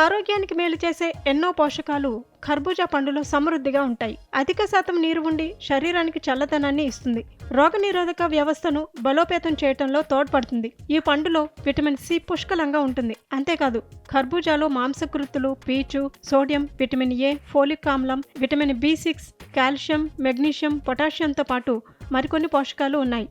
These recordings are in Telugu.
ఆరోగ్యానికి మేలు చేసే ఎన్నో పోషకాలు ఖర్బూజా పండులో సమృద్ధిగా ఉంటాయి. అధిక శాతం నీరు ఉండి శరీరానికి చల్లదనాన్ని ఇస్తుంది. రోగనిరోధక వ్యవస్థను బలోపేతం చేయటంలో తోడ్పడుతుంది. ఈ పండులో విటమిన్ సి పుష్కలంగా ఉంటుంది. అంతేకాదు ఖర్బూజాలో మాంసకృతులు పీచు సోడియం విటమిన్ ఏ ఫోలిక్ ఆమ్లం vitamin B six calcium magnesium పొటాషియంతో పాటు మరికొన్ని పోషకాలు ఉన్నాయి.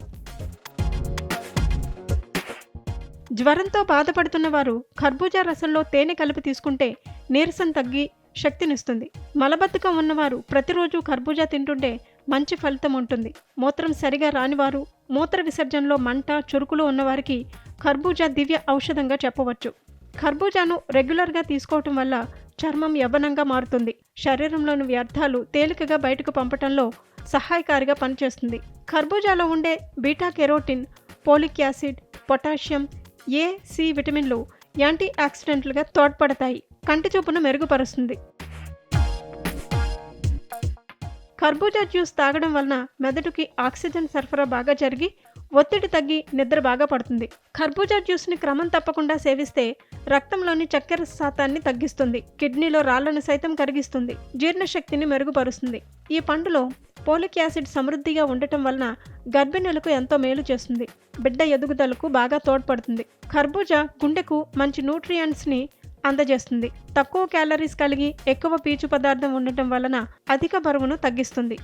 జ్వరంతో బాధపడుతున్న వారు ఖర్బూజా రసంలో తేనె కలిపి తీసుకుంటే నీరసం తగ్గి శక్తినిస్తుంది. మలబద్ధకం ఉన్నవారు ప్రతిరోజు ఖర్బూజా తింటుంటే మంచి ఫలితం ఉంటుంది. మూత్రం సరిగా రానివారు మూత్ర విసర్జనలో మంట చురుకులు ఉన్నవారికి ఖర్బూజా దివ్య ఔషధంగా చెప్పవచ్చు. ఖర్బూజాను రెగ్యులర్గా తీసుకోవటం వల్ల చర్మం యవ్వనంగా మారుతుంది. శరీరంలోని వ్యర్థాలు తేలికగా బయటకు పంపటంలో సహాయకారిగా పనిచేస్తుంది. ఖర్బూజాలో ఉండే beta carotene folic acid potassium A C విటమిన్లు యాంటీ ఆక్సిడెంట్లుగా తోడ్పడతాయి. కంటి చూపును మెరుగుపరుస్తుంది. కర్బూజా జ్యూస్ తాగడం వలన మెదడుకి ఆక్సిజన్ సరఫరా బాగా జరిగి ఒత్తిడి తగ్గి నిద్ర బాగా పడుతుంది. ఖర్బూజా జ్యూస్ని క్రమం తప్పకుండా సేవిస్తే రక్తంలోని చక్కెర శాతాన్ని తగ్గిస్తుంది. కిడ్నీలో రాళ్ళను సైతం కరిగిస్తుంది. జీర్ణశక్తిని మెరుగుపరుస్తుంది. ఈ పండులో పోలిక్ యాసిడ్ సమృద్ధిగా ఉండటం వలన గర్భిణులకు ఎంతో మేలు చేస్తుంది. బిడ్డ ఎదుగుదలకు బాగా తోడ్పడుతుంది. ఖర్బూజా గుండెకు మంచి న్యూట్రియంట్స్ని అందజేస్తుంది. తక్కువ క్యాలరీస్ కలిగి ఎక్కువ పీచు పదార్థం ఉండటం వలన అధిక బరువును తగ్గిస్తుంది.